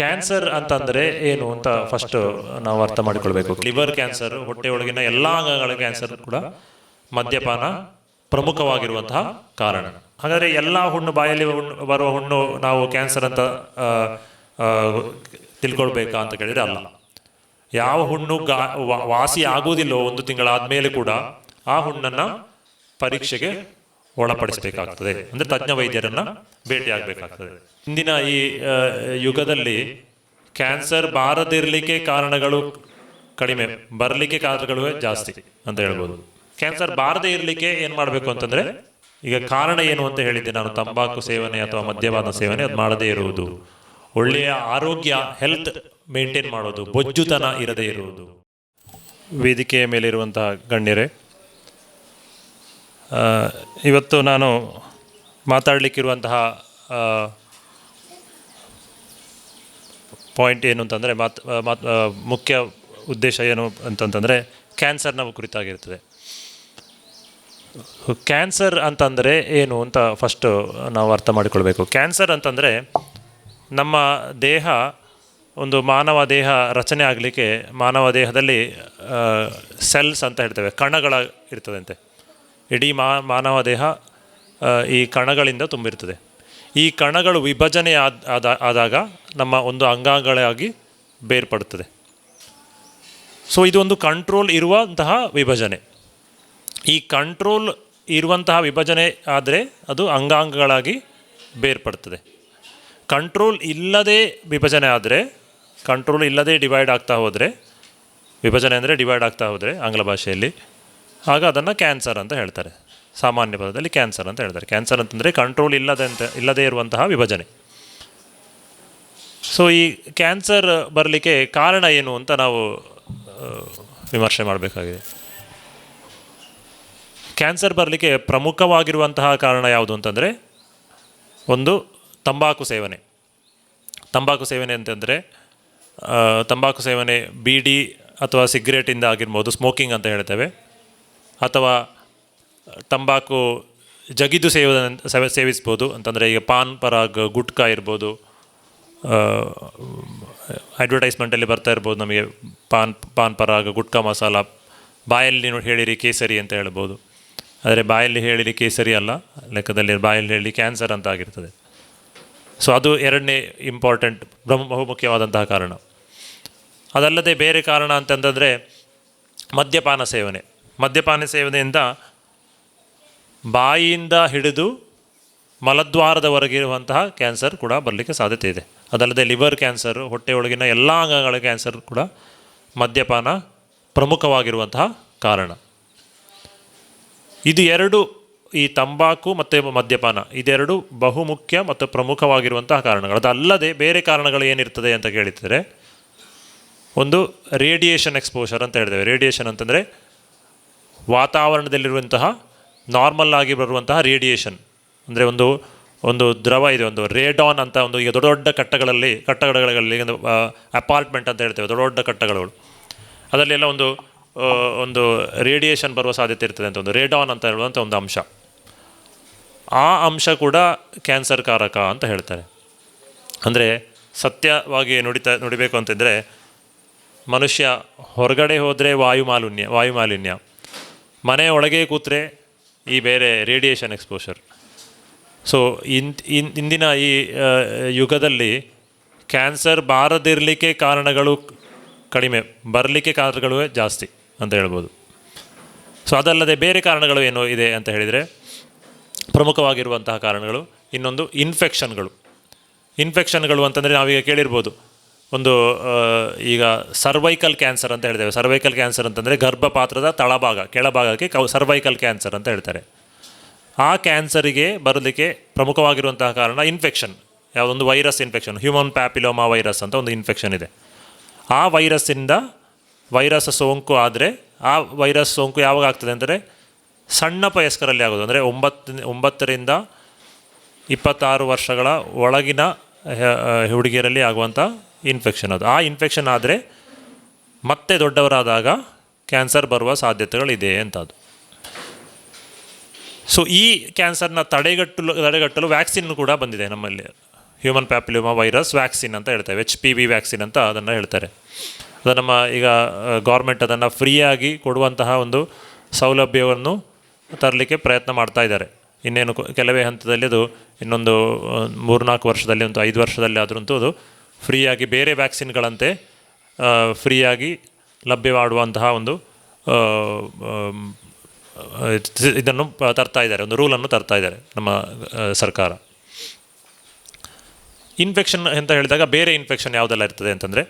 Cancer ಅಂತಂದರೆ ಏನು ಅಂತ ಫಸ್ಟ್ ನಾವು ಅರ್ಥ ಮಾಡಿಕೊಳ್ಬೇಕು. ಲಿವರ್ ಕ್ಯಾನ್ಸರ್ ಹೊಟ್ಟೆ ಒಳಗಿನ ಎಲ್ಲಾ ಅಂಗಗಳ ಕ್ಯಾನ್ಸರ್ ಕೂಡ ಮದ್ಯಪಾನ ಪ್ರಮುಖವಾಗಿರುವಂತಹ ಕಾರಣ. ಹಾಗಾದ್ರೆ ಎಲ್ಲಾ ಹುಣ್ಣು ಬಾಯಲ್ಲಿ ಬರುವ ಹುಣ್ಣು ನಾವು ಕ್ಯಾನ್ಸರ್ ಅಂತ ತಿಳ್ಕೊಳ್ಬೇಕಾ ಅಂತ ಕೇಳಿದ್ರೆ ಅಲ್ಲ. ಯಾವ ಹುಣ್ಣು ಗಾ ವಾಸಿ ಆಗೋದಿಲ್ಲೋ ಒಂದು ತಿಂಗಳಾದ್ಮೇಲೆ ಕೂಡ ಆ ಹುಣ್ಣನ್ನ ಪರೀಕ್ಷೆಗೆ ಒಳಪಡಿಸಬೇಕಾಗ್ತದೆ. ಅಂದ್ರೆ ತಜ್ಞ ವೈದ್ಯರನ್ನ ಭೇಟಿಯಾಗಬೇಕಾಗ್ತದೆ. ಇಂದಿನ ಈ ಯುಗದಲ್ಲಿ ಕ್ಯಾನ್ಸರ್ ಬಾರದಿರಲಿಕ್ಕೆ ಕಾರಣಗಳು ಕಡಿಮೆ, ಬರಲಿಕ್ಕೆ ಕಾರಣಗಳು ಜಾಸ್ತಿ ಅಂತ ಹೇಳ್ಬೋದು. ಕ್ಯಾನ್ಸರ್ ಬಾರದೇ ಇರಲಿಕ್ಕೆ ಏನು ಮಾಡಬೇಕು ಅಂತಂದರೆ, ಈಗ ಕಾರಣ ಏನು ಅಂತ ಹೇಳಿದ್ದೆ ನಾನು, ತಂಬಾಕು ಸೇವನೆ ಅಥವಾ ಮದ್ಯಪಾನ ಸೇವನೆ, ಅದು ಮಾಡದೇ ಇರುವುದು. ಒಳ್ಳೆಯ ಆರೋಗ್ಯ ಹೆಲ್ತ್ ಮೇಂಟೈನ್ ಮಾಡೋದು, ಬೊಜ್ಜುತನ ಇರದೇ ಇರುವುದು. ವೇದಿಕೆಯ ಮೇಲಿರುವಂತಹ ಗಣ್ಯರೇ ಇವತ್ತು ನಾನು ಮಾತಾಡಲಿಕ್ಕಿರುವಂತಹ ಪಾಯಿಂಟ್ ಏನು ಅಂತಂದರೆ ಮಾತ್ ಮಾತ್ ಮುಖ್ಯ ಉದ್ದೇಶ ಏನು ಅಂತಂತಂದರೆ ಕ್ಯಾನ್ಸರ್ನ ಕುರಿತಾಗಿರ್ತದೆ. ಕ್ಯಾನ್ಸರ್ ಅಂತಂದರೆ ಏನು ಅಂತ ಫಸ್ಟು ನಾವು ಅರ್ಥ ಮಾಡಿಕೊಳ್ಬೇಕು. ಕ್ಯಾನ್ಸರ್ ಅಂತಂದರೆ ನಮ್ಮ ದೇಹ, ಒಂದು ಮಾನವ ದೇಹ ರಚನೆ ಆಗಲಿಕ್ಕೆ ಮಾನವ ದೇಹದಲ್ಲಿ ಸೆಲ್ಸ್ ಅಂತ ಹೇಳ್ತೇವೆ, ಕಣಗಳ ಇರ್ತದಂತೆ. ಇಡೀ ಮಾ, ಮಾನವ ದೇಹ ಈ ಕಣಗಳಿಂದ ತುಂಬಿರ್ತದೆ. ಈ ಕಣಗಳು ವಿಭಜನೆ ಆದ, ಆದ- ಆದಾಗ ನಮ್ಮ ಒಂದು ಅಂಗಾಂಗಗಳಾಗಿ ಬೇರ್ಪಡುತ್ತದೆ. ಸೊ ಇದು ಒಂದು ಕಂಟ್ರೋಲ್ ಇರುವಂತಹ ವಿಭಜನೆ. ಈ ಕಂಟ್ರೋಲ್ ಇರುವಂತಹ ವಿಭಜನೆ ಆದರೆ ಅದು ಅಂಗಾಂಗಗಳಾಗಿ ಬೇರ್ಪಡ್ತದೆ ಕಂಟ್ರೋಲ್ ಇಲ್ಲದೆ ವಿಭಜನೆ ಆದರೆ ಕಂಟ್ರೋಲ್ ಇಲ್ಲದೆ ಡಿವೈಡ್ ಆಗ್ತಾ ಹೋದರೆ, ವಿಭಜನೆ ಅಂದರೆ ಡಿವೈಡ್ ಆಗ್ತಾ ಹೋದರೆ ಆಂಗ್ಲ ಭಾಷೆಯಲ್ಲಿ, ಆಗ ಅದನ್ನು ಕ್ಯಾನ್ಸರ್ ಅಂತ ಹೇಳ್ತಾರೆ. ಸಾಮಾನ್ಯ ಪದದಲ್ಲಿ ಕ್ಯಾನ್ಸರ್ ಅಂತ ಹೇಳ್ತಾರೆ. ಕ್ಯಾನ್ಸರ್ ಅಂತಂದರೆ ಕಂಟ್ರೋಲ್ ಇಲ್ಲದಂತೆ, ಇಲ್ಲದೇ ಇರುವಂತಹ ವಿಭಜನೆ. ಸೊ ಈ ಕ್ಯಾನ್ಸರ್ ಬರಲಿಕ್ಕೆ ಕಾರಣ ಏನು ಅಂತ ನಾವು ವಿಮರ್ಶೆ ಮಾಡಬೇಕಾಗಿದೆ. ಕ್ಯಾನ್ಸರ್ ಬರಲಿಕ್ಕೆ ಪ್ರಮುಖವಾಗಿರುವಂತಹ ಕಾರಣ ಯಾವುದು ಅಂತಂದರೆ, ಒಂದು, ತಂಬಾಕು ಸೇವನೆ. ತಂಬಾಕು ಸೇವನೆ ಅಂತಂದರೆ ತಂಬಾಕು ಸೇವನೆ, ಬೀಡಿ ಅಥವಾ ಸಿಗರೇಟಿಂದ ಆಗಿರ್ಬೋದು, ಸ್ಮೋಕಿಂಗ್ ಅಂತ ಹೇಳ್ತೇವೆ. ಅಥವಾ ತಂಬಾಕು ಜಗಿದು ಸೇವ ಸೇವೆ ಸೇವಿಸ್ಬೋದು. ಅಂತಂದರೆ ಈಗ ಪಾನ್, ಪರಾಗ್, ಗುಟ್ಕಾ ಇರ್ಬೋದು. ಅಡ್ವರ್ಟೈಸ್ಮೆಂಟಲ್ಲಿ ಬರ್ತಾ ಇರ್ಬೋದು ನಮಗೆ. ಪಾನ್ ಪಾನ್, ಪರಾಗ್, ಗುಟ್ಕಾ ಮಸಾಲ. ಬಾಯಲ್ಲಿ ಹೇಳಿರಿ ಕೇಸರಿ ಅಂತ ಹೇಳ್ಬೋದು. ಆದರೆ ಬಾಯಲ್ಲಿ ಹೇಳಿರಿ ಕೇಸರಿ ಅಲ್ಲ. ಲೆಕ್ಕದಲ್ಲಿ ಬಾಯಲ್ಲಿ ಹೇಳಿ ಕ್ಯಾನ್ಸರ್ ಅಂತ ಆಗಿರ್ತದೆ. ಸೊ ಅದು ಎರಡನೇ ಇಂಪಾರ್ಟೆಂಟ್ ಬ್ರಹ್ಮ ಬಹುಮುಖ್ಯವಾದಂತಹ ಕಾರಣ. ಅದಲ್ಲದೆ ಬೇರೆ ಕಾರಣ ಅಂತಂದರೆ ಮದ್ಯಪಾನ ಸೇವನೆ. ಮದ್ಯಪಾನ ಸೇವನೆಯಿಂದ ಬಾಯಿಯಿಂದ ಹಿಡಿದು ಮಲದ್ವಾರದವರೆಗೆ ಇರುವಂತಹ ಕ್ಯಾನ್ಸರ್ ಕೂಡ ಬರಲಿಕ್ಕೆ ಸಾಧ್ಯತೆ ಇದೆ. ಅದಲ್ಲದೆ ಲಿವರ್ ಕ್ಯಾನ್ಸರು, ಹೊಟ್ಟೆಯೊಳಗಿನ ಎಲ್ಲ ಅಂಗಗಳ ಕ್ಯಾನ್ಸರ್ ಕೂಡ ಮದ್ಯಪಾನ ಪ್ರಮುಖವಾಗಿರುವಂತಹ ಕಾರಣ. ಇದು ಎರಡು ಈ ತಂಬಾಕು ಮತ್ತು ಮದ್ಯಪಾನ, ಇದೆರಡು ಬಹುಮುಖ್ಯ ಮತ್ತು ಪ್ರಮುಖವಾಗಿರುವಂತಹ ಕಾರಣಗಳು. ಅದಲ್ಲದೆ ಬೇರೆ ಕಾರಣಗಳು ಏನಿರ್ತದೆ ಅಂತ ಕೇಳಿದರೆ, ಒಂದು ರೇಡಿಯೇಷನ್ ಎಕ್ಸ್ಪೋಷರ್ ಅಂತ ಹೇಳ್ತೇವೆ. ರೇಡಿಯೇಷನ್ ಅಂತಂದರೆ ವಾತಾವರಣದಲ್ಲಿರುವಂತಹ ನಾರ್ಮಲ್ ಆಗಿ ಬರುವಂತಹ ರೇಡಿಯೇಷನ್. ಅಂದರೆ ಒಂದು ಒಂದು ದ್ರವ ಇದೆ, ಒಂದು ರೇಡಾನ್ ಅಂತ ಒಂದು ಈಗ ದೊಡ್ಡ ದೊಡ್ಡ ಕಟ್ಟಗಳಲ್ಲಿ, ಕಟ್ಟಡಗಳಲ್ಲಿ ಒಂದು ಅಪಾರ್ಟ್ಮೆಂಟ್ ಅಂತ ಹೇಳ್ತೇವೆ, ದೊಡ್ಡ ದೊಡ್ಡ ಕಟ್ಟಡಗಳು. ಅದರಲ್ಲೆಲ್ಲ ಒಂದು ಒಂದು ರೇಡಿಯೇಷನ್ ಬರುವ ಸಾಧ್ಯತೆ ಇರ್ತದೆ ಅಂತ ಒಂದು, ರೇಡಾನ್ ಅಂತ ಹೇಳುವಂಥ ಒಂದು ಅಂಶ. ಆ ಅಂಶ ಕೂಡ ಕ್ಯಾನ್ಸರ್ ಕಾರಕ ಅಂತ ಹೇಳ್ತಾರೆ. ಅಂದರೆ ಸತ್ಯವಾಗಿ ನುಡಿತಾ, ನುಡಿಬೇಕು ಅಂತಿದ್ದರೆ ಮನುಷ್ಯ ಹೊರಗಡೆ ಹೋದರೆ ವಾಯುಮಾಲಿನ್ಯ ಮಾಲಿನ್ಯ, ವಾಯು ಮನೆ ಒಳಗೆ ಕೂತ್ರೆ ಈ ಬೇರೆ ರೇಡಿಯೇಷನ್ ಎಕ್ಸ್ಪೋಷರ್ ಸೊ ಇನ್ ಇಂದಿನ ಈ ಯುಗದಲ್ಲಿ ಕ್ಯಾನ್ಸರ್ ಬಾರದಿರಲಿಕ್ಕೆ ಕಾರಣಗಳು ಕಡಿಮೆ, ಬರಲಿಕ್ಕೆ ಕಾರಣಗಳು ಜಾಸ್ತಿ ಅಂತ ಹೇಳ್ಬೋದು. ಸೊ ಅದಲ್ಲದೆ ಬೇರೆ ಕಾರಣಗಳು ಏನು ಇದೆ ಅಂತ ಹೇಳಿದರೆ, ಪ್ರಮುಖವಾಗಿರುವಂತಹ ಕಾರಣಗಳು, ಇನ್ನೊಂದು ಇನ್ಫೆಕ್ಷನ್ಗಳು ಇನ್ಫೆಕ್ಷನ್ಗಳು ಅಂತಂದರೆ ನಾವೀಗ ಕೇಳಿರ್ಬೋದು. ಒಂದು ಈಗ ಸರ್ವೈಕಲ್ ಕ್ಯಾನ್ಸರ್ ಅಂತ ಹೇಳ್ತೇವೆ. ಸರ್ವೈಕಲ್ ಕ್ಯಾನ್ಸರ್ ಅಂತಂದರೆ ಗರ್ಭಪಾತ್ರದ ತಳಭಾಗ, ಕೆಳಭಾಗಕ್ಕೆ ಕೌ ಸರ್ವೈಕಲ್ ಕ್ಯಾನ್ಸರ್ ಅಂತ ಹೇಳ್ತಾರೆ. ಆ ಕ್ಯಾನ್ಸರಿಗೆ ಬರಲಿಕ್ಕೆ ಪ್ರಮುಖವಾಗಿರುವಂತಹ ಕಾರಣ ಇನ್ಫೆಕ್ಷನ್ ಯಾವುದೊಂದು virus infection human papilloma virus ಅಂತ ಒಂದು ಇನ್ಫೆಕ್ಷನ್ ಇದೆ. ಆ ವೈರಸ್ಸಿಂದ ವೈರಸ್ ಸೋಂಕು ಆದರೆ, ಆ ವೈರಸ್ ಸೋಂಕು ಯಾವಾಗ ಆಗ್ತದೆ ಅಂದರೆ ಸಣ್ಣ ವಯಸ್ಕರಲ್ಲಿ ಆಗೋದು. ಅಂದರೆ ಒಂಬತ್ತು, ಒಂಬತ್ತರಿಂದ ಇಪ್ಪತ್ತಾರು ವರ್ಷಗಳ ಒಳಗಿನ ಹುಡುಗಿಯರಲ್ಲಿ ಆಗುವಂಥ ಇನ್ಫೆಕ್ಷನ್ ಅದು. ಆ ಇನ್ಫೆಕ್ಷನ್ ಆದರೆ ಮತ್ತೆ ದೊಡ್ಡವರಾದಾಗ ಕ್ಯಾನ್ಸರ್ ಬರುವ ಸಾಧ್ಯತೆಗಳಿದೆ ಅಂತ ಅದು ಸೊ ಈ ಕ್ಯಾನ್ಸರ್ನ ತಡೆಗಟ್ಟಲು ತಡೆಗಟ್ಟಲು ವ್ಯಾಕ್ಸಿನ್ ಕೂಡ ಬಂದಿದೆ ನಮ್ಮಲ್ಲಿ. ಹ್ಯೂಮನ್ ಪ್ಯಾಪ್ಯುಲಿಮಾ ವೈರಸ್ ವ್ಯಾಕ್ಸಿನ್ ಅಂತ ಹೇಳ್ತೇವೆ. ಎಚ್ ಪಿ ವಿ ವ್ಯಾಕ್ಸಿನ್ ಅಂತ ಅದನ್ನು ಹೇಳ್ತಾರೆ. ಅದು ನಮ್ಮ ಈಗ ಗೌರ್ಮೆಂಟ್ ಅದನ್ನು ಫ್ರೀಯಾಗಿ ಕೊಡುವಂತಹ ಒಂದು ಸೌಲಭ್ಯವನ್ನು ತರಲಿಕ್ಕೆ ಪ್ರಯತ್ನ ಮಾಡ್ತಾ ಇದ್ದಾರೆ. ಇನ್ನೇನು ಕೆಲವೇ ಹಂತದಲ್ಲಿ ಅದು ಇನ್ನೊಂದು ಮೂರ್ನಾಲ್ಕು ವರ್ಷದಲ್ಲಿ ಒಂದು ಐದು ವರ್ಷದಲ್ಲಿ ಆದ್ರಂತೂ ಅದು ಫ್ರೀಯಾಗಿ ಬೇರೆ ವ್ಯಾಕ್ಸಿನ್ಗಳಂತೆ ಫ್ರೀಯಾಗಿ ಲಭ್ಯವಾಡುವಂತಹ ಒಂದು ಇದನ್ನು ತರ್ತಾ ಇದ್ದಾರೆ, ಒಂದು ರೂಲನ್ನು ತರ್ತಾ ಇದ್ದಾರೆ ನಮ್ಮ ಸರ್ಕಾರ. ಇನ್ಫೆಕ್ಷನ್ ಅಂತ ಹೇಳಿದಾಗ ಬೇರೆ ಇನ್ಫೆಕ್ಷನ್ ಯಾವುದೆಲ್ಲ ಇರ್ತದೆ ಅಂತಂದರೆ,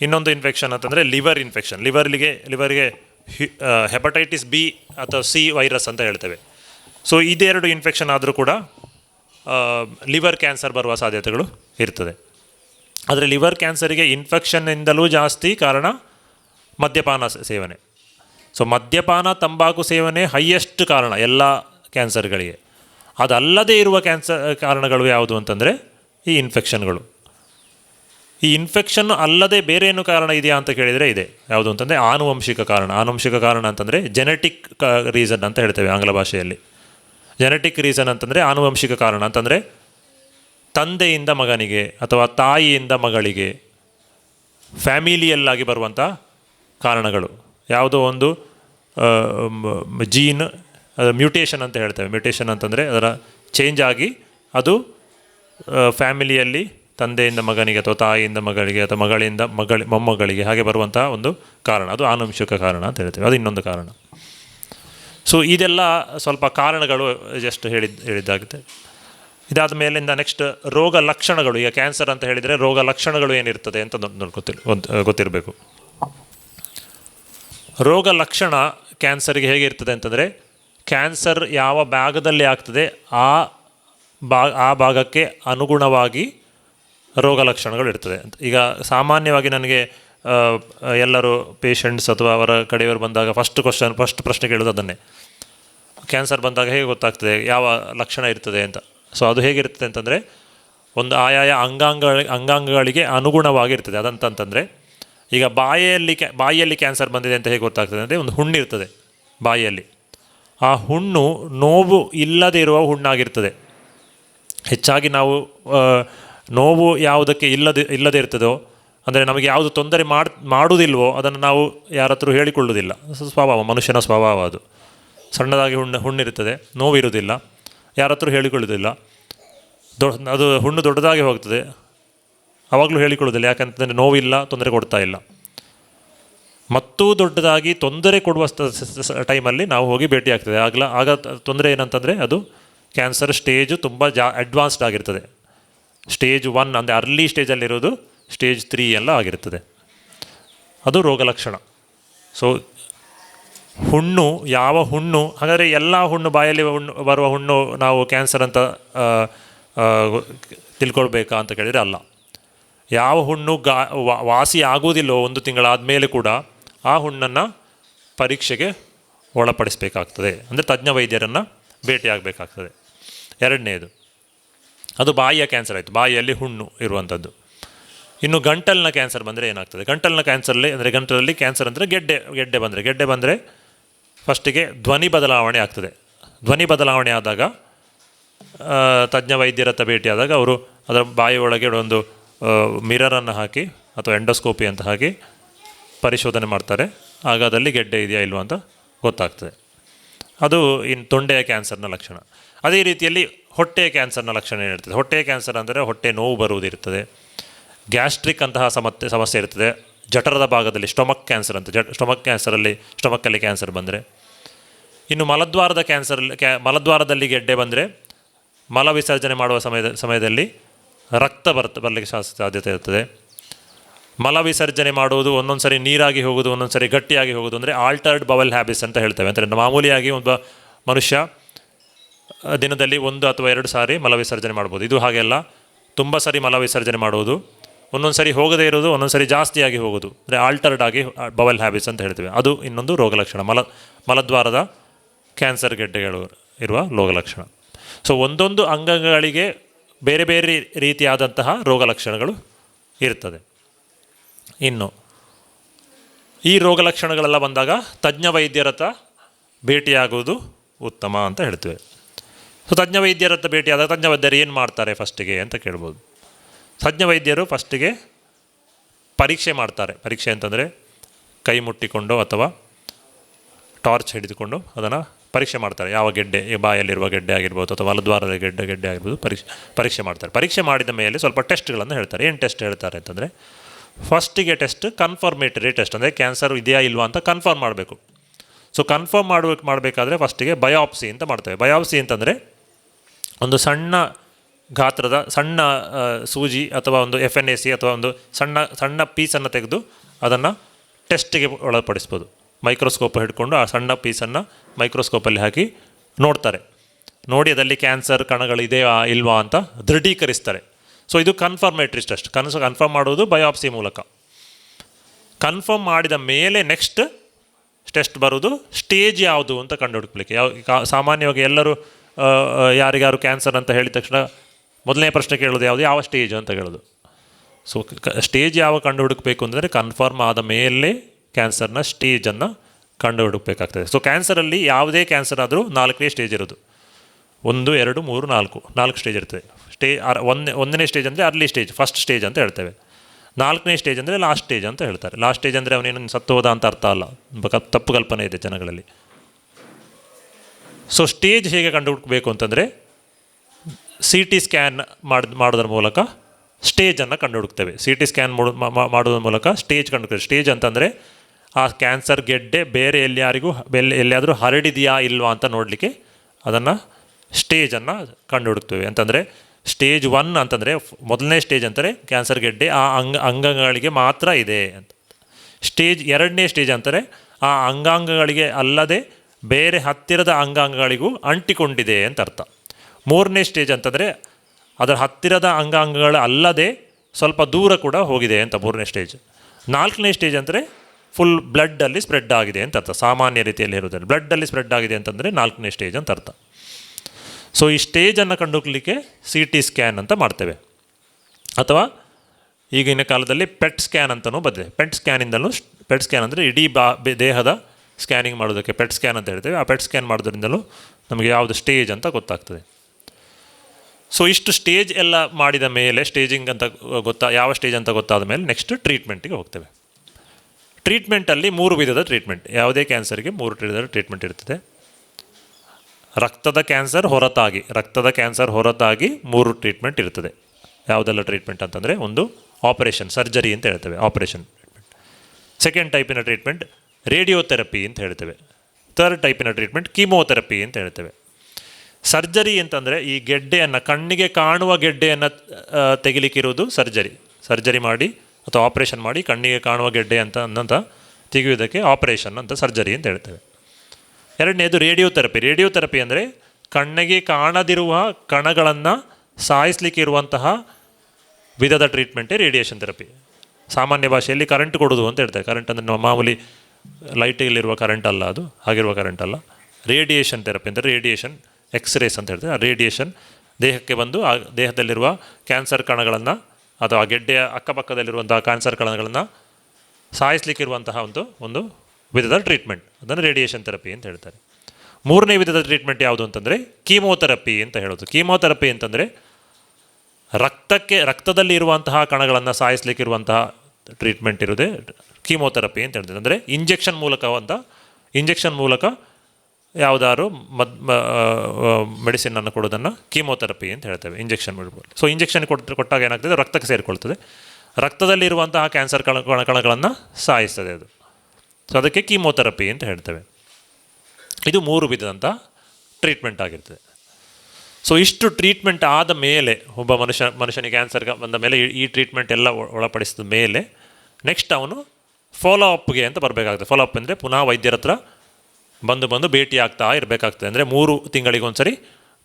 ಇನ್ನೊಂದು ಇನ್ಫೆಕ್ಷನ್ ಅಂತಂದರೆ ಲಿವರ್ ಇನ್ಫೆಕ್ಷನ್ ಲಿವರ್ಲಿಗೆ ಲಿವರ್ಗೆ ಹೆಪಟೈಟಿಸ್ ಬಿ ಅಥವಾ ಸಿ ವೈರಸ್ ಅಂತ ಹೇಳ್ತೇವೆ. ಸೊ ಇದೆರಡು ಇನ್ಫೆಕ್ಷನ್ ಆದರೂ ಕೂಡ ಲಿವರ್ ಕ್ಯಾನ್ಸರ್ ಬರುವ ಸಾಧ್ಯತೆಗಳು ಇರ್ತದೆ. ಆದರೆ ಲಿವರ್ ಕ್ಯಾನ್ಸರಿಗೆ ಇನ್ಫೆಕ್ಷನ್ನಿಂದಲೂ ಜಾಸ್ತಿ ಕಾರಣ ಮದ್ಯಪಾನ ಸೇವನೆ. ಸೊ ಮದ್ಯಪಾನ, ತಂಬಾಕು ಸೇವನೆ ಹೈಯೆಸ್ಟ್ ಕಾರಣ ಎಲ್ಲ ಕ್ಯಾನ್ಸರ್ಗಳಿಗೆ ಅದಲ್ಲದೆ ಇರುವ ಕ್ಯಾನ್ಸರ್ ಕಾರಣಗಳು ಯಾವುದು ಅಂತಂದರೆ ಈ ಇನ್ಫೆಕ್ಷನ್ಗಳು ಈ ಇನ್ಫೆಕ್ಷನ್ ಅಲ್ಲದೆ ಬೇರೆ ಏನು ಕಾರಣ ಇದೆಯಾ ಅಂತ ಕೇಳಿದರೆ ಇದೆ. ಯಾವುದು ಅಂತಂದರೆ ಆನುವಂಶಿಕ ಕಾರಣ. ಆನುವಂಶಿಕ ಕಾರಣ ಅಂತಂದರೆ ಜೆನೆಟಿಕ್ ರೀಸನ್ ಅಂತ ಹೇಳ್ತೇವೆ ಆಂಗ್ಲ ಭಾಷೆಯಲ್ಲಿ. ಜೆನೆಟಿಕ್ ರೀಸನ್ ಅಂತಂದರೆ ಆನುವಂಶಿಕ ಕಾರಣ ಅಂತಂದರೆ ತಂದೆಯಿಂದ ಮಗನಿಗೆ ಅಥವಾ ತಾಯಿಯಿಂದ ಮಗಳಿಗೆ ಫ್ಯಾಮಿಲಿಯಲ್ಲಾಗಿ ಬರುವಂಥ ಕಾರಣಗಳು. ಯಾವುದೋ ಒಂದು ಜೀನ್ ಮ್ಯೂಟೇಷನ್ ಅಂತ ಹೇಳ್ತೇವೆ. ಮ್ಯೂಟೇಷನ್ ಅಂತಂದರೆ ಅದರ ಚೇಂಜ್ ಆಗಿ ಅದು ಫ್ಯಾಮಿಲಿಯಲ್ಲಿ ತಂದೆಯಿಂದ ಮಗನಿಗೆ ಅಥವಾ ತಾಯಿಯಿಂದ ಮಗಳಿಗೆ ಅಥವಾ ಮಗಳಿಂದ ಮಗಳ, ಮೊಮ್ಮಗಳಿಗೆ ಹಾಗೆ ಬರುವಂತಹ ಒಂದು ಕಾರಣ. ಅದು ಆನುವಂಶಿಕ ಕಾರಣ ಅಂತ ಹೇಳ್ತೇವೆ. ಅದು ಇನ್ನೊಂದು ಕಾರಣ. ಸೊ ಇದೆಲ್ಲ ಸ್ವಲ್ಪ ಕಾರಣಗಳು ಜಸ್ಟ್ ಹೇಳಿದ್ದು ಹೇಳಿದ್ದಾಗುತ್ತೆ. ಇದಾದ ಮೇಲಿಂದ ನೆಕ್ಸ್ಟ್ ರೋಗ ಲಕ್ಷಣಗಳು, ಈಗ ಕ್ಯಾನ್ಸರ್ ಅಂತ ಹೇಳಿದರೆ ರೋಗ ಲಕ್ಷಣಗಳು ಏನಿರ್ತದೆ ಅಂತ ಗೊತ್ತಿಲ್ಲ ಗೊತ್ತಿರಬೇಕು. ರೋಗ ಲಕ್ಷಣ ಕ್ಯಾನ್ಸರ್ಗೆ ಹೇಗಿರ್ತದೆ ಅಂತಂದರೆ ಕ್ಯಾನ್ಸರ್ ಯಾವ ಭಾಗದಲ್ಲಿ ಆಗ್ತದೆ ಆ ಬಾ, ಆ ಭಾಗಕ್ಕೆ ಅನುಗುಣವಾಗಿ ರೋಗ ಲಕ್ಷಣಗಳು ಇರ್ತದೆ. ಅಂತ ಈಗ ಸಾಮಾನ್ಯವಾಗಿ ನನಗೆ ಎಲ್ಲರೂ ಪೇಷಂಟ್ಸ್ ಅಥವಾ ಅವರ ಕಡೆಯವರು ಬಂದಾಗ ಫಸ್ಟ್ ಕ್ವಶನ್ ಫಸ್ಟ್ ಪ್ರಶ್ನೆ ಕೇಳೋದು ಅದನ್ನೇ. ಕ್ಯಾನ್ಸರ್ ಬಂದಾಗ ಹೇಗೆ ಗೊತ್ತಾಗ್ತದೆ? ಯಾವ ಲಕ್ಷಣ ಇರ್ತದೆ ಅಂತ. ಸೊ ಅದು ಹೇಗಿರ್ತದೆ ಅಂತಂದರೆ, ಒಂದು ಆಯಾಯ ಅಂಗಾಂಗ ಅಂಗಾಂಗಗಳಿಗೆ ಅನುಗುಣವಾಗಿರ್ತದೆ. ಅದಂತಂತಂದರೆ, ಈಗ ಬಾಯಲ್ಲಿ ಕ್ಯಾ ಬಾಯಿಯಲ್ಲಿ ಕ್ಯಾನ್ಸರ್ ಬಂದಿದೆ ಅಂತ ಹೇಗೆ ಗೊತ್ತಾಗ್ತದೆ ಅಂದರೆ, ಒಂದು ಹುಣ್ಣಿರ್ತದೆ ಬಾಯಿಯಲ್ಲಿ ಆ ಹುಣ್ಣು ನೋವು ಇಲ್ಲದೇ ಇರುವ ಹುಣ್ಣಾಗಿರ್ತದೆ. ಹೆಚ್ಚಾಗಿ ನಾವು ನೋವು ಯಾವುದಕ್ಕೆ ಇಲ್ಲದೆ, ಇಲ್ಲದೇ ಇರ್ತದೋ, ಅಂದರೆ ನಮಗೆ ಯಾವುದು ತೊಂದರೆ ಮಾಡಿ, ಮಾಡುವುದಿಲ್ವೋ, ಅದನ್ನು ನಾವು ಯಾರ ಹತ್ರ ಹೇಳಿಕೊಳ್ಳುವುದಿಲ್ಲ ಸ್ವಭಾವ, ಮನುಷ್ಯನ ಸ್ವಭಾವ ಅದು. ಸಣ್ಣದಾಗಿ ಹುಣ್ಣು ಹುಣ್ಣಿರ್ತದೆ ನೋವಿರುವುದಿಲ್ಲ. ಯಾರ ಹತ್ರ ಹೇಳಿಕೊಳ್ಳುವುದಿಲ್ಲ. ದೊ ಅದು ಹುಣ್ಣು ದೊಡ್ಡದಾಗಿ ಹೋಗ್ತದೆ. ಆವಾಗಲೂ ಹೇಳಿಕೊಳ್ಳೋದಿಲ್ಲ, ಯಾಕಂತಂದರೆ ನೋವಿಲ್ಲ, ತೊಂದರೆ ಕೊಡ್ತಾ ಇಲ್ಲ. ಮತ್ತೂ ದೊಡ್ಡದಾಗಿ ತೊಂದರೆ ಕೊಡುವ ಟೈಮಲ್ಲಿ ನಾವು ಹೋಗಿ ಭೇಟಿ ಆಗ್ತದೆ. ಆಗಲ ಆಗ ತೊಂದರೆ ಏನಂತಂದರೆ ಅದು ಕ್ಯಾನ್ಸರ್ ಸ್ಟೇಜು ತುಂಬ ಜಾ ಅಡ್ವಾನ್ಸ್ಡ್ ಆಗಿರ್ತದೆ. ಸ್ಟೇಜ್ ಒನ್ ಅಂದರೆ ಅರ್ಲಿ ಸ್ಟೇಜಲ್ಲಿರೋದು ಸ್ಟೇಜ್ ತ್ರೀ ಎಲ್ಲ ಆಗಿರ್ತದೆ. ಅದು ರೋಗ ಲಕ್ಷಣ. ಸೊ ಹುಣ್ಣು, ಯಾವ ಹುಣ್ಣು, ಹಾಗಾದರೆ ಎಲ್ಲ ಹುಣ್ಣು ಬಾಯಲ್ಲಿ ಹುಣ್ಣು ಬರುವ ಹುಣ್ಣು ನಾವು ಕ್ಯಾನ್ಸರ್ ಅಂತ ತಿಳ್ಕೊಳ್ಬೇಕಾ ಅಂತ ಕೇಳಿದರೆ ಅಲ್ಲ. ಯಾವ ಹುಣ್ಣು ಗಾ ವಾಸಿ ಆಗೋದಿಲ್ಲ ಒಂದು ತಿಂಗಳಾದ ಮೇಲೆ ಕೂಡ ಆ ಹುಣ್ಣನ್ನು ಪರೀಕ್ಷೆಗೆ ಒಳಪಡಿಸಬೇಕಾಗ್ತದೆ. ಅಂದರೆ ತಜ್ಞ ವೈದ್ಯರನ್ನು ಭೇಟಿಯಾಗಬೇಕಾಗ್ತದೆ. ಎರಡನೇದು, ಅದು ಬಾಯಿಯ ಕ್ಯಾನ್ಸರ್ ಆಯಿತು. ಬಾಯಿಯಲ್ಲಿ ಹುಣ್ಣು ಇರುವಂಥದ್ದು. ಇನ್ನು ಗಂಟಲಿನ ಕ್ಯಾನ್ಸರ್ ಬಂದರೆ ಏನಾಗ್ತದೆ? ಗಂಟಲಿನ ಕ್ಯಾನ್ಸರಲ್ಲಿ ಅಂದರೆ ಗಂಟಲಲ್ಲಿ ಕ್ಯಾನ್ಸರ್ ಅಂದರೆ ಗೆಡ್ಡೆ ಗೆಡ್ಡೆ ಬಂದರೆ. ಗೆಡ್ಡೆ ಬಂದರೆ ಫಸ್ಟಿಗೆ ಧ್ವನಿ ಬದಲಾವಣೆ ಆಗ್ತದೆ. ಧ್ವನಿ ಬದಲಾವಣೆ ಆದಾಗ ತಜ್ಞ ವೈದ್ಯರ ಹತ್ರ ಭೇಟಿಯಾದಾಗ ಅವರು ಅದರ ಬಾಯಿ ಒಳಗೆ ಒಂದು ಮಿರರನ್ನು ಹಾಕಿ ಅಥವಾ ಎಂಡೋಸ್ಕೋಪಿ ಅಂತ ಹಾಕಿ ಪರಿಶೋಧನೆ ಮಾಡ್ತಾರೆ. ಆಗ ಅದರಲ್ಲಿ ಗೆಡ್ಡೆ ಇದೆಯಾ ಇಲ್ವಾ ಅಂತ ಗೊತ್ತಾಗ್ತದೆ. ಅದು ಇನ್ನು ತೊಂಡೆಯ ಕ್ಯಾನ್ಸರ್ನ ಲಕ್ಷಣ. ಅದೇ ರೀತಿಯಲ್ಲಿ ಹೊಟ್ಟೆಯ ಕ್ಯಾನ್ಸರ್ನ ಲಕ್ಷಣ ಏನಿರ್ತದೆ ಹೊಟ್ಟೆಯ ಕ್ಯಾನ್ಸರ್ ಅಂದರೆ ಹೊಟ್ಟೆ ನೋವು ಬರುವುದಿರ್ತದೆ ಗ್ಯಾಸ್ಟ್ರಿಕ್ ಅಂತಹ ಸಮಸ್ಯೆ ಸಮಸ್ಯೆ ಇರ್ತದೆ. ಜಠರದ ಭಾಗದಲ್ಲಿ ಸ್ಟೊಮಕ್ ಕ್ಯಾನ್ಸರ್ ಅಂತ ಜಟ್ ಸ್ಟೊಮಕ್ ಕ್ಯಾನ್ಸರಲ್ಲಿ ಸ್ಟೊಮಕ್ಕಲ್ಲಿ ಕ್ಯಾನ್ಸರ್ ಬಂದರೆ. ಇನ್ನು ಮಲದ್ವಾರದ ಕ್ಯಾನ್ಸರ್ ಕ್ಯಾ ಮಲದ್ವಾರದಲ್ಲಿ ಗೆಡ್ಡೆ ಬಂದರೆ ಮಲ ವಿಸರ್ಜನೆ ಮಾಡುವ ಸಮಯದ, ಸಮಯದಲ್ಲಿ ರಕ್ತ ಬರ್ತ ಬರಲಿಕ್ಕೆ ಸಾಧ್ಯತೆ ಇರ್ತದೆ ಮಲ ವಿಸರ್ಜನೆ ಮಾಡುವುದು ಒಂದೊಂದು ಸರಿ ನೀರಾಗಿ ಹೋಗೋದು ಒಂದೊಂದು ಸರಿ ಗಟ್ಟಿಯಾಗಿ ಹೋಗೋದು ಅಂದರೆ ಆಲ್ಟರ್ಡ್ ಬವಲ್ ಹ್ಯಾಬಿಟ್ಸ್ ಅಂತ ಹೇಳ್ತೇವೆ. ಅಂದರೆ ಮಾಮೂಲಿಯಾಗಿ ಒಬ್ಬ ಮನುಷ್ಯ ದಿನದಲ್ಲಿ ಒಂದು ಅಥವಾ ಎರಡು ಸಾರಿ ಮಲ ವಿಸರ್ಜನೆ ಮಾಡ್ಬೋದು. ಇದು ಹಾಗೆಲ್ಲ ತುಂಬ ಸರಿ ಮಲ ವಿಸರ್ಜನೆ ಮಾಡುವುದು ಒಂದೊಂದು ಸರಿ ಹೋಗದೇ ಇರೋದು ಒಂದೊಂದು ಸರಿ ಜಾಸ್ತಿಯಾಗಿ ಹೋಗೋದು ಅಂದರೆ ಆಲ್ಟರ್ಡ್ ಆಗಿ ಬವಲ್ ಹ್ಯಾಬಿಟ್ಸ್ ಅಂತ ಹೇಳ್ತೇವೆ. ಅದು ಇನ್ನೊಂದು ರೋಗಲಕ್ಷಣ. ಮಲ, ಮಲದ್ವಾರದ ಕ್ಯಾನ್ಸರ್ ಗೆಡ್ಡೆಗಳು ಇರುವ ರೋಗ ಲಕ್ಷಣ ಸೊ ಒಂದೊಂದು ಅಂಗಗಳಿಗೆ ಬೇರೆ ಬೇರೆ ರೀತಿಯಾದಂತಹ ರೋಗ ಲಕ್ಷಣಗಳು ಇರ್ತದೆ. ಇನ್ನು, ಈ ರೋಗ ಲಕ್ಷಣಗಳೆಲ್ಲ ಬಂದಾಗ ತಜ್ಞ ವೈದ್ಯರತ್ತ ಭೇಟಿಯಾಗುವುದು ಉತ್ತಮ ಅಂತ ಹೇಳ್ತೇವೆ. ಸೊ ತಜ್ಞ ವೈದ್ಯರತ್ತ ಭೇಟಿಯಾದಾಗ ತಜ್ಞ ವೈದ್ಯರು ಏನು ಮಾಡ್ತಾರೆ ಫಸ್ಟಿಗೆ ಅಂತ ಕೇಳ್ಬೋದು. ತಜ್ಞ ವೈದ್ಯರು ಫಸ್ಟಿಗೆ ಪರೀಕ್ಷೆ ಮಾಡ್ತಾರೆ. ಪರೀಕ್ಷೆ ಅಂತಂದರೆ ಕೈ ಮುಟ್ಟಿಕೊಂಡು ಅಥವಾ ಟಾರ್ಚ್ ಹಿಡಿದುಕೊಂಡು ಅದನ್ನು ಪರೀಕ್ಷೆ ಮಾಡ್ತಾರೆ. ಯಾವ ಗೆಡ್ಡೆ ಬಾಯಲ್ಲಿರುವ ಗೆಡ್ಡೆ ಆಗಿರ್ಬೋದು ಅಥವಾ ಹಲದ್ವಾರದ ಗೆಡ್ಡೆ ಗೆಡ್ಡೆ ಆಗಿರ್ಬೋದು ಪರೀಕ್ಷೆ ಪರೀಕ್ಷೆ ಮಾಡ್ತಾರೆ. ಪರೀಕ್ಷೆ ಮಾಡಿದ ಮೇಲೆ ಸ್ವಲ್ಪ ಟೆಸ್ಟ್ಗಳನ್ನು ಹೇಳ್ತಾರೆ. ಏನು ಟೆಸ್ಟ್ ಹೇಳ್ತಾರೆ ಅಂತಂದರೆ ಫಸ್ಟಿಗೆ ಟೆಸ್ಟ್ ಕನ್ಫರ್ಮೇಟರಿ ಟೆಸ್ಟ್ ಅಂದರೆ ಕ್ಯಾನ್ಸರ್ ಇದೆಯಾ ಇಲ್ವಾ ಅಂತ ಕನ್ಫರ್ಮ್ ಮಾಡಬೇಕು. ಸೊ ಕನ್ಫರ್ಮ್ ಮಾಡಬೇಕು ಮಾಡಬೇಕಾದ್ರೆ ಫಸ್ಟಿಗೆ ಬಯಾಪ್ಸಿ ಅಂತ ಮಾಡ್ತೇವೆ. ಬಯಾಪ್ಸಿ ಅಂತಂದರೆ ಒಂದು ಸಣ್ಣ ಗಾತ್ರದ ಸಣ್ಣ ಸೂಜಿ ಅಥವಾ ಒಂದು ಎಫ್ ಎನ್ ಎ ಸಿ ಅಥವಾ ಒಂದು ಸಣ್ಣ ಸಣ್ಣ ಪೀಸನ್ನು ತೆಗೆದು ಅದನ್ನು ಟೆಸ್ಟಿಗೆ ಒಳಪಡಿಸ್ಬೋದು. ಮೈಕ್ರೋಸ್ಕೋಪ್ ಹಿಡ್ಕೊಂಡು ಆ ಸಣ್ಣ ಪೀಸನ್ನು ಮೈಕ್ರೋಸ್ಕೋಪಲ್ಲಿ ಹಾಕಿ ನೋಡ್ತಾರೆ. ನೋಡಿ ಅದರಲ್ಲಿ ಕ್ಯಾನ್ಸರ್ ಕಣಗಳಿದೆಯಾ ಇಲ್ವಾ ಅಂತ ದೃಢೀಕರಿಸ್ತಾರೆ. ಸೊ ಇದು ಕನ್ಫರ್ಮೇಟ್ರಿ ಟೆಸ್ಟ್ ಕನ್ಸ್ ಕನ್ಫರ್ಮ್ ಮಾಡೋದು ಬಯೋಪ್ಸಿ ಮೂಲಕ. ಕನ್ಫರ್ಮ್ ಮಾಡಿದ ಮೇಲೆ ನೆಕ್ಸ್ಟ್ ಟೆಸ್ಟ್ ಬರೋದು ಸ್ಟೇಜ್ ಯಾವುದು ಅಂತ ಕಂಡುಹುಡುಕ್ಲಿಕ್ಕೆ ಯಾವ ಸಾಮಾನ್ಯವಾಗಿ ಎಲ್ಲರೂ ಯಾರಿಗಾರು ಕ್ಯಾನ್ಸರ್ ಅಂತ ಹೇಳಿದ ತಕ್ಷಣ ಮೊದಲನೇ ಪ್ರಶ್ನೆ ಕೇಳೋದು ಯಾವುದು? ಯಾವ ಸ್ಟೇಜ್ ಅಂತ ಕೇಳೋದು. ಸೊ ಸ್ಟೇಜ್ ಯಾವ ಕಂಡು ಹುಡುಕಬೇಕು ಅಂದರೆ ಕನ್ಫರ್ಮ್ ಆದ ಮೇಲೆ ಕ್ಯಾನ್ಸರ್ನ ಸ್ಟೇಜನ್ನು ಕಂಡು ಹುಡುಕಬೇಕಾಗ್ತದೆ ಸೊ ಕ್ಯಾನ್ಸರಲ್ಲಿ ಯಾವುದೇ ಕ್ಯಾನ್ಸರ್ ಆದರೂ ನಾಲ್ಕನೇ ಸ್ಟೇಜ್ ಇರೋದು. ಒಂದು, ಎರಡು, ಮೂರು, ನಾಲ್ಕು. ನಾಲ್ಕು ಸ್ಟೇಜ್ ಇರ್ತದೆ. ಸ್ಟೇ ಅರ್, ಒಂದನೇ ಸ್ಟೇಜ್ ಅಂದರೆ ಅರ್ಲಿ ಸ್ಟೇಜ್ ಫಸ್ಟ್ ಸ್ಟೇಜ್ ಅಂತ ಹೇಳ್ತೇವೆ. ನಾಲ್ಕನೇ ಸ್ಟೇಜ್ ಅಂದರೆ ಲಾಸ್ಟ್ ಸ್ಟೇಜ್ ಅಂತ ಹೇಳ್ತಾರೆ. ಲಾಸ್ಟ್ ಸ್ಟೇಜ್ ಅಂದರೆ ಅವನೇನು ಸತ್ತು ಹೋದ ಅಂತ ಅರ್ಥ ಅಲ್ಲ. ತಪ್ಪು ಕಲ್ಪನೆ ಇದೆ ಜನಗಳಲ್ಲಿ. ಸೊ ಸ್ಟೇಜ್ ಹೇಗೆ ಕಂಡುಹುಡುಕಬೇಕು ಅಂತಂದರೆ ಸಿ ಟಿ ಸ್ಕ್ಯಾನ್ ಮಾಡ್, ಮಾಡೋದ್ರ ಮೂಲಕ ಸ್ಟೇಜನ್ನು ಕಂಡುಹುಡುಕ್ತೇವೆ ಸಿ ಟಿ ಸ್ಕ್ಯಾನ್ ಮಾಡೋದ್ರ ಮೂಲಕ ಸ್ಟೇಜ್ ಕಂಡು ಸ್ಟೇಜ್ ಅಂತಂದರೆ ಆ ಕ್ಯಾನ್ಸರ್ ಗೆಡ್ಡೆ ಬೇರೆ ಎಲ್ಲಿಯಾರಿಗೂ ಎಲ್ಲಿ ಎಲ್ಲಿಯಾದರೂ ಹರಡಿದೆಯಾ ಇಲ್ವಾ ಅಂತ ನೋಡಲಿಕ್ಕೆ ಅದನ್ನು ಸ್ಟೇಜನ್ನು ಕಂಡುಹಿಡುತ್ತೇವೆ. ಅಂತಂದರೆ ಸ್ಟೇಜ್ ಒನ್ ಅಂತಂದರೆ ಮೊದಲನೇ ಸ್ಟೇಜ್ ಅಂತಾರೆ ಕ್ಯಾನ್ಸರ್ ಗೆಡ್ಡೆ, ಆ ಅಂಗ, ಅಂಗಗಳಿಗೆ ಮಾತ್ರ ಇದೆ ಅಂತ. ಸ್ಟೇಜ್ ಎರಡನೇ ಸ್ಟೇಜ್ ಅಂತಾರೆ ಆ ಅಂಗಾಂಗಗಳಿಗೆ ಅಲ್ಲದೆ ಬೇರೆ ಹತ್ತಿರದ ಅಂಗಾಂಗಗಳಿಗೂ ಅಂಟಿಕೊಂಡಿದೆ ಅಂತ ಅರ್ಥ. ಮೂರನೇ ಸ್ಟೇಜ್ ಅಂತಂದರೆ ಅದರ ಹತ್ತಿರದ ಅಂಗಾಂಗಗಳು ಅಲ್ಲದೆ ಸ್ವಲ್ಪ ದೂರ ಕೂಡ ಹೋಗಿದೆ ಅಂತ ಮೂರನೇ ಸ್ಟೇಜ್ ನಾಲ್ಕನೇ ಸ್ಟೇಜ್ ಅಂದರೆ ಫುಲ್ ಬ್ಲಡ್ಡಲ್ಲಿ ಸ್ಪ್ರೆಡ್ ಆಗಿದೆ ಅಂತ ಅರ್ಥ. ಸಾಮಾನ್ಯ ರೀತಿಯಲ್ಲಿ ಇರೋದ್ರಲ್ಲಿ ಬ್ಲಡ್ಡಲ್ಲಿ ಸ್ಪ್ರೆಡ್ ಆಗಿದೆ ಅಂತಂದರೆ ನಾಲ್ಕನೇ ಸ್ಟೇಜ್ ಅಂತ ಅರ್ಥ. ಸೊ ಈ ಸ್ಟೇಜನ್ನು ಕಂಡುಕೊಳ್ಳಲಿಕ್ಕೆ ಸಿ ಟಿ ಸ್ಕ್ಯಾನ್ ಅಂತ ಮಾಡ್ತೇವೆ. ಅಥವಾ ಈಗಿನ ಕಾಲದಲ್ಲಿ ಪೆಟ್ ಸ್ಕ್ಯಾನ್ ಅಂತಲೂ ಬಂದಿದೆ. ಪೆಟ್ ಸ್ಕ್ಯಾನಿಂದಲೂ ಪೆಟ್ ಸ್ಕ್ಯಾನ್ ಅಂದರೆ ಇಡೀ ಬೆ- ದೇಹದ ಸ್ಕ್ಯಾನಿಂಗ್ ಮಾಡೋದಕ್ಕೆ ಪೆಟ್ ಸ್ಕ್ಯಾನ್ ಅಂತ ಹೇಳ್ತೇವೆ. ಆ ಪೆಟ್ ಸ್ಕ್ಯಾನ್ ಮಾಡೋದ್ರಿಂದಲೂ ನಮಗೆ ಯಾವುದು ಸ್ಟೇಜ್ ಅಂತ ಗೊತ್ತಾಗ್ತದೆ. ಸೊ ಇಷ್ಟು ಸ್ಟೇಜ್ ಎಲ್ಲ ಮಾಡಿದ ಮೇಲೆ ಸ್ಟೇಜಿಂಗ್ ಅಂತ ಗೊತ್ತಾ, ಯಾವ ಸ್ಟೇಜ್ ಅಂತ ಗೊತ್ತಾದ ಮೇಲೆ ನೆಕ್ಸ್ಟ್ ಟ್ರೀಟ್ಮೆಂಟಿಗೆ ಹೋಗ್ತೇವೆ. ಟ್ರೀಟ್ಮೆಂಟಲ್ಲಿ ಮೂರು ವಿಧದ ಟ್ರೀಟ್ಮೆಂಟ್ ಯಾವುದೇ ಕ್ಯಾನ್ಸರ್ಗೆ ಮೂರು ವಿಧದ ಟ್ರೀಟ್ಮೆಂಟ್ ಇರ್ತದೆ. ರಕ್ತದ ಕ್ಯಾನ್ಸರ್ ಹೊರತಾಗಿ, ರಕ್ತದ ಕ್ಯಾನ್ಸರ್ ಹೊರತಾಗಿ ಮೂರು ಟ್ರೀಟ್ಮೆಂಟ್ ಇರ್ತದೆ. ಯಾವುದೆಲ್ಲ ಟ್ರೀಟ್ಮೆಂಟ್ ಅಂತಂದರೆ ಒಂದು ಆಪರೇಷನ್ ಸರ್ಜರಿ ಅಂತ ಹೇಳ್ತೇವೆ ಆಪರೇಷನ್ ಟ್ರೀಟ್ಮೆಂಟ್ ಸೆಕೆಂಡ್ ಟೈಪಿನ ಟ್ರೀಟ್ಮೆಂಟ್ ರೇಡಿಯೋಥೆರಪಿ ಅಂತ ಹೇಳ್ತೇವೆ. ಥರ್ಡ್ ಟೈಪಿನ ಟ್ರೀಟ್ಮೆಂಟ್ ಕೀಮೋಥೆರಪಿ ಅಂತ ಹೇಳ್ತೇವೆ. ಸರ್ಜರಿ ಅಂತಂದರೆ ಈ ಗೆಡ್ಡೆಯನ್ನು, ಕಣ್ಣಿಗೆ ಕಾಣುವ ಗೆಡ್ಡೆಯನ್ನು ತೆಗಿಲಿಕ್ಕಿರೋದು ಸರ್ಜರಿ ಸರ್ಜರಿ ಮಾಡಿ ಅಥವಾ ಆಪರೇಷನ್ ಮಾಡಿ ಕಣ್ಣಿಗೆ ಕಾಣುವ ಗೆಡ್ಡೆ ಅಂತ ಅನ್ನಂತ ತೆಗೆಯುವುದಕ್ಕೆ ಆಪರೇಷನ್ ಅಂತ ಸರ್ಜರಿ ಅಂತ ಹೇಳ್ತೇವೆ. ಎರಡನೇದು ರೇಡಿಯೋಥೆರಪಿ. ರೇಡಿಯೋಥೆರಪಿ ಅಂದರೆ ಕಣ್ಣಿಗೆ ಕಾಣದಿರುವ ಕಣಗಳನ್ನು ಸಾಯಿಸಲಿಕ್ಕೆ ಇರುವಂತಹ ವಿಧದ ಟ್ರೀಟ್ಮೆಂಟೇ ರೇಡಿಯೇಷನ್ ಥೆರಪಿ. ಸಾಮಾನ್ಯ ಭಾಷೆಯಲ್ಲಿ ಕರೆಂಟ್ ಕೊಡೋದು ಅಂತ ಹೇಳ್ತಾರೆ. ಕರೆಂಟ್ ಅಂದರೆ ನಮ್ಮ ಮಾಮೂಲಿ ಲೈಟಲ್ಲಿರುವ ಕರೆಂಟ್ ಅಲ್ಲ ಅದು ಆಗಿರುವ ಕರೆಂಟ್ ಅಲ್ಲ. ರೇಡಿಯೇಷನ್ ಥೆರಪಿ ಅಂದರೆ ರೇಡಿಯೇಷನ್ ಎಕ್ಸ್ರೇಸ್ ಅಂತ ಹೇಳ್ತಾರೆ ಆ ರೇಡಿಯೇಷನ್ ದೇಹಕ್ಕೆ ಬಂದು ಆ ದೇಹದಲ್ಲಿರುವ ಕ್ಯಾನ್ಸರ್ ಕಣಗಳನ್ನು ಅಥವಾ ಗೆಡ್ಡೆಯ ಅಕ್ಕಪಕ್ಕದಲ್ಲಿರುವಂತಹ ಕ್ಯಾನ್ಸರ್ ಕಣಗಳನ್ನು ಸಾಯಿಸ್ಲಿಕ್ಕಿರುವಂತಹ ಒಂದು ಒಂದು ವಿಧದ ಟ್ರೀಟ್ಮೆಂಟ್ ಅದನ್ನು ರೇಡಿಯೇಷನ್ ಥೆರಪಿ ಅಂತ ಹೇಳ್ತಾರೆ. ಮೂರನೇ ವಿಧದ ಟ್ರೀಟ್ಮೆಂಟ್ ಯಾವುದು ಅಂತಂದರೆ ಕೀಮೋಥೆರಪಿ ಅಂತ ಹೇಳೋದು. ಕೀಮೋಥೆರಪಿ ಅಂತಂದರೆ ರಕ್ತಕ್ಕೆ, ರಕ್ತದಲ್ಲಿ ಇರುವಂತಹ ಕಣಗಳನ್ನು ಸಾಯಿಸಲಿಕ್ಕಿರುವಂತಹ ಟ್ರೀಟ್ಮೆಂಟ್ ಇರೋದೇ ಕೀಮೋಥೆರಪಿ ಅಂತ ಹೇಳ್ತಾರೆ. ಅಂದರೆ ಇಂಜೆಕ್ಷನ್ ಮೂಲಕವಂತ ಇಂಜೆಕ್ಷನ್ ಮೂಲಕ ಯಾವುದಾದ್ರು ಮದ್ ಮೆಡಿಸಿನನ್ನು ಕೊಡೋದನ್ನು ಕೀಮೋಥೆರಪಿ ಅಂತ ಹೇಳ್ತೇವೆ, ಇಂಜೆಕ್ಷನ್ ಮಾಡ್ಬೋದು. ಸೊ ಇಂಜೆಕ್ಷನ್ ಕೊಟ್ಟು ಕೊಟ್ಟಾಗ ಏನಾಗ್ತದೆ? ರಕ್ತಕ್ಕೆ ಸೇರಿಕೊಳ್ತದೆ. ರಕ್ತದಲ್ಲಿರುವಂತಹ ಕ್ಯಾನ್ಸರ್ ಕಣ ಕಣ ಕಣಗಳನ್ನು ಸಾಯಿಸ್ತದೆ ಅದು. ಸೊ ಅದಕ್ಕೆ ಕೀಮೋಥೆರಪಿ ಅಂತ ಹೇಳ್ತೇವೆ. ಇದು ಮೂರು ವಿಧದಂಥ ಟ್ರೀಟ್ಮೆಂಟ್ ಆಗಿರ್ತದೆ. ಸೊ ಇಷ್ಟು ಟ್ರೀಟ್ಮೆಂಟ್ ಆದ ಮೇಲೆ, ಒಬ್ಬ ಮನುಷ್ಯ ಮನುಷ್ಯನಿಗೆ ಕ್ಯಾನ್ಸರ್ ಬಂದ ಮೇಲೆ ಈ- ಟ್ರೀಟ್ಮೆಂಟ್ ಎಲ್ಲ ಒಳಪಡಿಸಿದ ಮೇಲೆ ನೆಕ್ಸ್ಟ್ ಅವನು ಫಾಲೋ ಅಪ್ಗೆ ಅಂತ ಬರಬೇಕಾಗ್ತದೆ ಫಾಲೋ ಅಪ್ ಅಂದರೆ ಪುನಃ ವೈದ್ಯರ ಹತ್ರ ಬಂದು ಬಂದು ಭೇಟಿ ಆಗ್ತಾ ಇರಬೇಕಾಗ್ತದೆ. ಅಂದರೆ ಮೂರು ತಿಂಗಳಿಗೊಂದ್ಸರಿ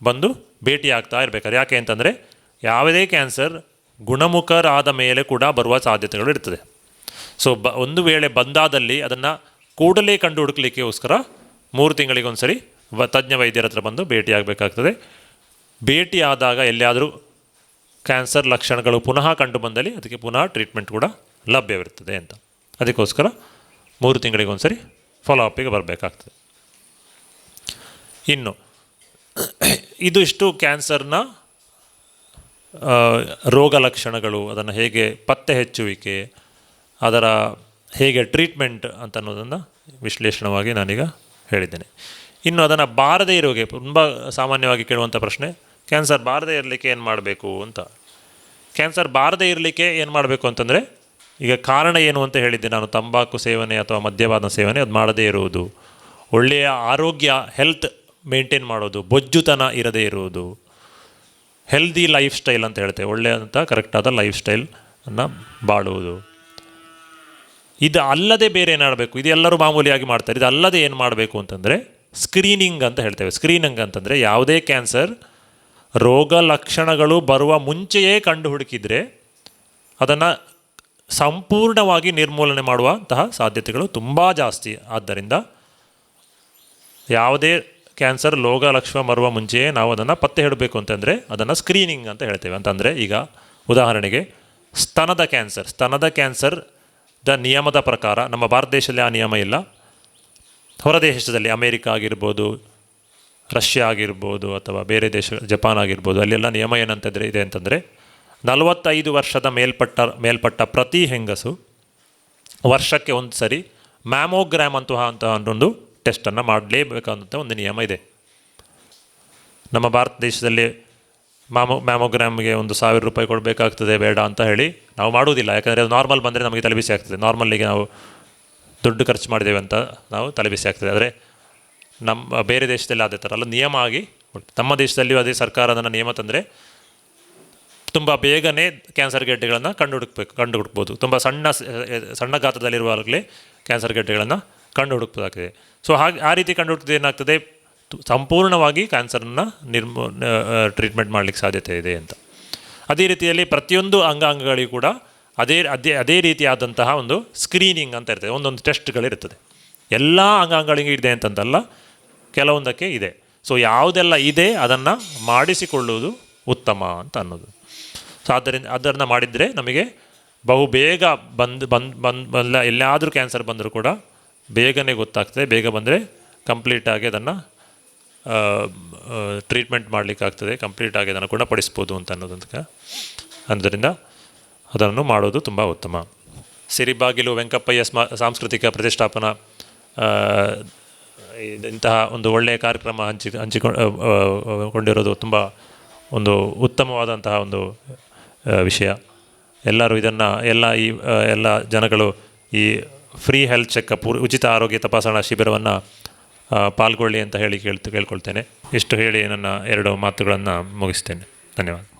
ಬಂದು ಭೇಟಿ ಆಗ್ತಾ ಇರಬೇಕಾದ್ರೆ. ಯಾಕೆ ಅಂತಂದರೆ ಯಾವುದೇ ಕ್ಯಾನ್ಸರ್ ಗುಣಮುಖರಾದ ಮೇಲೆ ಕೂಡ ಬರುವ ಸಾಧ್ಯತೆಗಳು ಇರ್ತದೆ. ಸೊ ಬ, ಒಂದು ವೇಳೆ ಬಂದಾದಲ್ಲಿ ಅದನ್ನು ಕೂಡಲೇ ಕಂಡು ಹುಡುಕ್ಲಿಕ್ಕೋಸ್ಕರ ಮೂರು ತಿಂಗಳಿಗೊಂದ್ಸರಿ ವ, ತಜ್ಞ ವೈದ್ಯರ ಹತ್ರ ಬಂದು ಭೇಟಿಯಾಗಬೇಕಾಗ್ತದೆ ಭೇಟಿಯಾದಾಗ ಎಲ್ಲಿಯಾದರೂ ಕ್ಯಾನ್ಸರ್ ಲಕ್ಷಣಗಳು ಪುನಃ ಕಂಡು ಬಂದಲ್ಲಿ ಅದಕ್ಕೆ ಪುನಃ ಟ್ರೀಟ್ಮೆಂಟ್ ಕೂಡ ಲಭ್ಯವಿರ್ತದೆ ಅಂತ. ಅದಕ್ಕೋಸ್ಕರ ಮೂರು ತಿಂಗಳಿಗೊಂದ್ಸರಿ ಫಾಲೋ ಅಪ್ಪಿಗೆ ಬರಬೇಕಾಗ್ತದೆ. ಇನ್ನು. ಇದು ಇಷ್ಟು ಕ್ಯಾನ್ಸರ್ನ ರೋಗ ಲಕ್ಷಣಗಳು, ಅದನ್ನು ಹೇಗೆ ಪತ್ತೆ ಹೆಚ್ಚುವಿಕೆ, ಅದರ ಹೇಗೆ ಟ್ರೀಟ್ಮೆಂಟ್ ಅಂತ ಅನ್ನೋದನ್ನು ವಿಶ್ಲೇಷಣವಾಗಿ ನಾನೀಗ ಹೇಳಿದ್ದೇನೆ. ಇನ್ನು ಅದನ್ನು ಬಾರದೇ ಇರೋಗೆ, ತುಂಬ ಸಾಮಾನ್ಯವಾಗಿ ಕೇಳುವಂಥ ಪ್ರಶ್ನೆ, ಕ್ಯಾನ್ಸರ್ ಬಾರದೇ ಇರಲಿಕ್ಕೆ ಏನು ಮಾಡಬೇಕು ಅಂತ. ಕ್ಯಾನ್ಸರ್ ಬಾರದೇ ಇರಲಿಕ್ಕೆ ಏನು ಮಾಡಬೇಕು ಅಂತಂದರೆ, ಈಗ ಕಾರಣ ಏನು ಅಂತ ಹೇಳಿದ್ದೆ ನಾನು, ತಂಬಾಕು ಸೇವನೆ ಅಥವಾ ಮದ್ಯಪಾನ ಸೇವನೆ, ಅದು ಮಾಡದೇ ಇರುವುದು. ಒಳ್ಳೆಯ ಆರೋಗ್ಯ ಹೆಲ್ತ್ ಮೇಂಟೈನ್ ಮಾಡೋದು, ಬೊಜ್ಜುತನ ಇರದೇ ಇರುವುದು. ಹೆಲ್ದಿ ಲೈಫ್ ಸ್ಟೈಲ್ ಅಂತ ಹೇಳ್ತೇವೆ. ಒಳ್ಳೆಯಂಥ ಕರೆಕ್ಟಾದ ಲೈಫ್ ಸ್ಟೈಲನ್ನು ಬಾಳುವುದು. ಇದು ಅಲ್ಲದೆ ಬೇರೆ ಏನು ಮಾಡಬೇಕು ಇದು ಎಲ್ಲರೂ ಮಾಮೂಲಿಯಾಗಿ ಮಾಡ್ತಾರೆ. ಇದು ಅಲ್ಲದೆ ಏನು ಮಾಡಬೇಕು ಅಂತಂದರೆ ಸ್ಕ್ರೀನಿಂಗ್ ಅಂತ ಹೇಳ್ತೇವೆ. ಸ್ಕ್ರೀನಿಂಗ್ ಅಂತಂದರೆ ಯಾವುದೇ ಕ್ಯಾನ್ಸರ್ ರೋಗ ಲಕ್ಷಣಗಳು ಬರುವ ಮುಂಚೆಯೇ ಕಂಡು ಹುಡುಕಿದರೆ ಅದನ್ನು ಸಂಪೂರ್ಣವಾಗಿ ನಿರ್ಮೂಲನೆ ಮಾಡುವಂತಹ ಸಾಧ್ಯತೆಗಳು ತುಂಬ ಜಾಸ್ತಿ. ಆದ್ದರಿಂದ ಯಾವುದೇ ಕ್ಯಾನ್ಸರ್, ಲೋಗ, ಲಕ್ಷ್ಮ ಬರುವ ಮುಂಚೆಯೇ ನಾವು ಅದನ್ನು ಪತ್ತೆ ಹಿಡಬೇಕು ಅಂತಂದರೆ ಅದನ್ನು ಸ್ಕ್ರೀನಿಂಗ್ ಅಂತ ಹೇಳ್ತೇವೆ. ಅಂತಂದರೆ ಈಗ ಉದಾಹರಣೆಗೆ ಸ್ತನದ ಕ್ಯಾನ್ಸರ್. ಸ್ತನದ ಕ್ಯಾನ್ಸರ್ ದ ನಿಯಮದ ಪ್ರಕಾರ ನಮ್ಮ ಭಾರತ ದೇಶದಲ್ಲಿ ಆ ನಿಯಮ ಇಲ್ಲ. ಹೊರ ದೇಶದಲ್ಲಿ ಅಮೇರಿಕ ಆಗಿರ್ಬೋದು, ರಷ್ಯಾ ಆಗಿರ್ಬೋದು ಅಥವಾ ಬೇರೆ ದೇಶ, ಜಪಾನ್ ಆಗಿರ್ಬೋದು, ಅಲ್ಲೆಲ್ಲ ನಿಯಮ ಏನಂತಂದರೆ ಇದೆ ಅಂತಂದರೆ ನಲವತ್ತೈದು ವರ್ಷದ ಮೇಲ್ಪಟ್ಟ ಮೇಲ್ಪಟ್ಟ ಪ್ರತಿ ಹೆಂಗಸು ವರ್ಷಕ್ಕೆ ಒಂದು ಸರಿ ಮ್ಯಾಮೋಗ್ರಾಮ್ ಅಂತಹ ಅಂತಹ ಒಂದು ಟೆಸ್ಟನ್ನು ಮಾಡಲೇಬೇಕಾದಂಥ ಒಂದು ನಿಯಮ ಇದೆ. ನಮ್ಮ ಭಾರತ ದೇಶದಲ್ಲಿ ಮ್ಯಾಮೋ, ಮ್ಯಾಮೋಗ್ರಾಮ್ಗೆ ಒಂದು ಸಾವಿರ ರೂಪಾಯಿ ಕೊಡಬೇಕಾಗ್ತದೆ, ಬೇಡ ಅಂತ ಹೇಳಿ ನಾವು ಮಾಡುವುದಿಲ್ಲ. ಯಾಕಂದರೆ ಅದು ನಾರ್ಮಲ್ ಬಂದರೆ ನಮಗೆ ತಲೆಬಿಸಿ ಆಗ್ತದೆ. ನಾರ್ಮಲ್ಲಿಗೆ ನಾವು ದುಡ್ಡು ಖರ್ಚು ಮಾಡಿದ್ದೇವೆ ಅಂತ ನಾವು ತಲೆಬಿಸಿ ಆಗ್ತದೆ. ಆದರೆ ನಮ್ಮ, ಬೇರೆ ದೇಶದಲ್ಲಿ ಅದೇ ಥರ ಅಲ್ಲ, ನಿಯಮ ಆಗಿ. ನಮ್ಮ ದೇಶದಲ್ಲಿಯೂ ಅದೇ ಸರ್ಕಾರ ಅದನ್ನು ನಿಯಮ ತಂದರೆ ತುಂಬ ಬೇಗನೆ ಕ್ಯಾನ್ಸರ್ ಗೆಡ್ಡೆಗಳನ್ನು ಕಂಡು ಹುಡುಕ್ಬೇಕು ಕಂಡು ಹುಡುಕ್ಬೋದು ತುಂಬ ಸಣ್ಣ ಸಣ್ಣ ಗಾತ್ರದಲ್ಲಿರುವಾಗಲೇ ಕ್ಯಾನ್ಸರ್ ಗೆಡ್ಡೆಗಳನ್ನು ಕಂಡು ಹುಡುಕ್ಬೋದಾಗ್ತದೆ ಸೊ ಹಾಗೆ ಆ ರೀತಿ ಕಂಡು ಹುಡುಕಿದ್ರೆ ಏನಾಗ್ತದೆ? ಸಂಪೂರ್ಣವಾಗಿ ಕ್ಯಾನ್ಸರನ್ನು ನಿರ್ಮೂ ಟ್ರೀಟ್ಮೆಂಟ್ ಮಾಡಲಿಕ್ಕೆ ಸಾಧ್ಯತೆ ಇದೆ ಅಂತ. ಅದೇ ರೀತಿಯಲ್ಲಿ ಪ್ರತಿಯೊಂದು ಅಂಗಾಂಗಗಳಿಗೂ ಕೂಡ ಅದೇ ಅದೇ ಅದೇ ರೀತಿಯಾದಂತಹ ಒಂದು ಸ್ಕ್ರೀನಿಂಗ್ ಅಂತ ಇರ್ತದೆ. ಒಂದೊಂದು ಟೆಸ್ಟ್ಗಳಿರ್ತದೆ ಎಲ್ಲ ಅಂಗಾಂಗಗಳಿಗೆ ಇದೆ ಅಂತಂತಲ್ಲ, ಕೆಲವೊಂದಕ್ಕೆ ಇದೆ. ಸೊ ಯಾವುದೆಲ್ಲ ಇದೆ ಅದನ್ನು ಮಾಡಿಸಿಕೊಳ್ಳುವುದು ಉತ್ತಮ ಅಂತ ಅನ್ನೋದು. ಸೊ ಆದ್ದರಿಂದ ಅದನ್ನು ಮಾಡಿದರೆ ನಮಗೆ ಬಹು ಬೇಗ ಬಂದು ಬಂದು ಬಂದು ಬಂದ ಎಲ್ಲಾದರೂ ಕ್ಯಾನ್ಸರ್ ಬಂದರೂ ಕೂಡ ಬೇಗನೆ ಗೊತ್ತಾಗ್ತದೆ, ಬೇಗ ಬಂದರೆ ಕಂಪ್ಲೀಟಾಗಿ ಅದನ್ನು ಟ್ರೀಟ್ಮೆಂಟ್ ಮಾಡಲಿಕ್ಕಾಗ್ತದೆ ಕಂಪ್ಲೀಟಾಗಿ ಅದನ್ನು ಗುಣಪಡಿಸ್ಬೋದು ಅಂತ ಅನ್ನೋದಕ್ಕೆ ಆದ್ದರಿಂದ ಅದನ್ನು ಮಾಡೋದು ತುಂಬ ಉತ್ತಮ. ಸಿರಿಬಾಗಿಲು ವೆಂಕಪ್ಪಯ್ಯ ಸ್ಮ, ಸಾಂಸ್ಕೃತಿಕ ಪ್ರತಿಷ್ಠಾಪನಾ ಇಂತಹ ಒಂದು ಒಳ್ಳೆಯ ಕಾರ್ಯಕ್ರಮ ಹಂಚಿ ಹಂಚಿಕೊಂಡು ಕೊಂಡಿರೋದು ತುಂಬ ಒಂದು ಉತ್ತಮವಾದಂತಹ ಒಂದು ವಿಷಯ. ಎಲ್ಲರೂ ಇದನ್ನು, ಎಲ್ಲ ಈ ಎಲ್ಲ ಜನಗಳು ಈ ಫ್ರೀ ಹೆಲ್ತ್ ಚೆಕಪ್ ಉಚಿತ ಆರೋಗ್ಯ ತಪಾಸಣಾ ಶಿಬಿರವನ್ನು ಪಾಲ್ಗೊಳ್ಳಿ ಅಂತ ಹೇಳಿ ಕೇಳ್ತು, ಕೇಳ್ಕೊಳ್ತೇನೆ. ಇಷ್ಟು ಹೇಳಿ ನನ್ನ ಎರಡು ಮಾತುಗಳನ್ನು ಮುಗಿಸ್ತೇನೆ. ಧನ್ಯವಾದ.